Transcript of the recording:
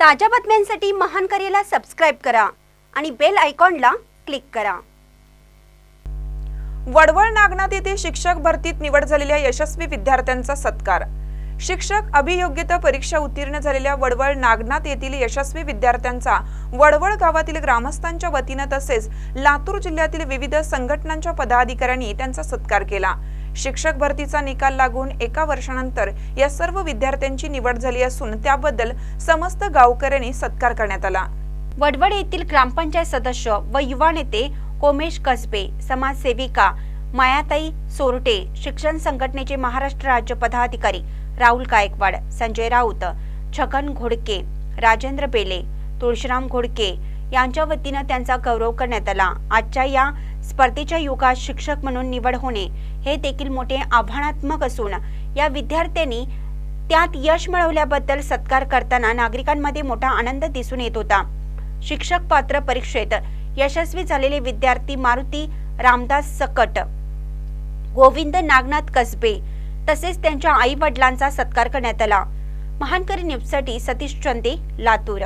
ताज्या बातम्यांसाठी महान करेला सबस्क्राईब करा आणि बेल आयकॉनला क्लिक करा. वडवळ नागनाथ येथे शिक्षक भरतीत निवड झालेल्या यशस्वी विद्यार्थ्यांचा सत्कार. शिक्षक अभियोग्यता परीक्षा उत्तीर्ण झालेल्या वडवळ नागनाथ येथील यशस्वी विद्यार्थ्यांचा वडवळ गावातील ग्रामस्थांच्या वतीनं तसेच लातूर जिल्ह्यातील विविध संघटनांच्या पदाधिकाऱ्यांनी त्यांचा सत्कार केला. शिक्षक भरतीचा निकाल लागून एका वर्षानंतर या सर्व विद्यार्थ्यांची निवड झाली असून त्याबद्दल समस्त गावकऱ्यांनी सत्कार करण्यात आला. वडवड येथील ग्रामपंचायत सदस्य व युवा नेते कोमेश कसबे समाजसेविका मायाताई सोरटे शिक्षण संघटनेचे महाराष्ट्र राज्य पदाधिकारी राहुल गायकवाड संजय राऊत छगन घोडके राजेंद्र बेले तुळशीराम घोडके यांच्या वतीनं त्यांचा गौरव करण्यात आला. आजच्या या स्पर्धेच्या युगात शिक्षक म्हणून निवड होणे हे देखील मोठे आव्हानात्मक असून या विद्यार्थ्यांनी त्यात यश मिळवल्याबद्दल सत्कार करताना नागरिकांमध्ये मोठा आनंद दिसून येत होता. शिक्षक पात्र परीक्षेत यशस्वी झालेले विद्यार्थी मारुती रामदास सकट गोविंद नागनाथ कसबे तसेच त्यांच्या आई वडिलांचा सत्कार करण्यात आला. महानकरी न्यूजसाठी सतीश चंदे लातूर.